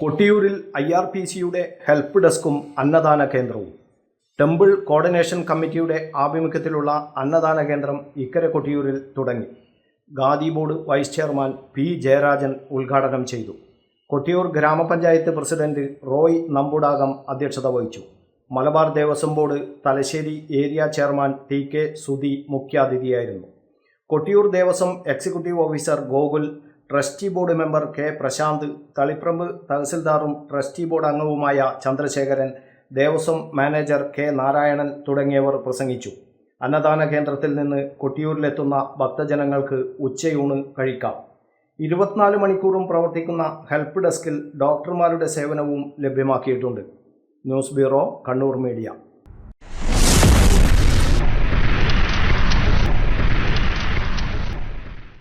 കൊട്ടിയൂരിൽ I R P സിയുടെ help ഡെസ്കും അന്നദാന കേന്ദ്രവും. ടെമ്പിൾ കോർഡിനേഷൻ കമ്മിറ്റിയുടെ ആഭിമുഖ്യത്തിലുള്ള അന്നദാന കേന്ദ്രം ഇക്കരെ കൊട്ടിയൂരിൽ തുടങ്ങി. Khadi board vice chairman P Jayarajan ഉദ്ഘാടനം ചെയ്തു. കൊട്ടിയൂർ ഗ്രാമപഞ്ചായത്ത് പ്രസിഡന്റ് റോയ് നമ്പുടാകം അധ്യക്ഷത വഹിച്ചു. Malabar Devaswom board Thalassery area chairman T K Sudhi മുഖ്യാതിഥിയായിരുന്നു. Kottiyoor Devaswom executive officer Gokul trustee board member K Prashanth Taliparamba തഹസിൽദാറും trustee board അംഗവുമായ ചന്ദ്രശേഖരൻ ദേവസ്വം മാനേജർ കെ നാരായണൻ തുടങ്ങിയവർ പ്രസംഗിച്ചു. അന്നദാന കേന്ദ്രത്തിൽ നിന്ന് കൊട്ടിയൂരിലെത്തുന്ന ഭക്തജനങ്ങൾക്ക് ഉച്ചയൂണ് കഴിക്കാം. ഇരുപത്തിനാല് മണിക്കൂറും പ്രവർത്തിക്കുന്ന ഹെൽപ്പ് ഡെസ്കിൽ ഡോക്ടർമാരുടെ സേവനവും ലഭ്യമാക്കിയിട്ടുണ്ട്. News bureau Kannur media.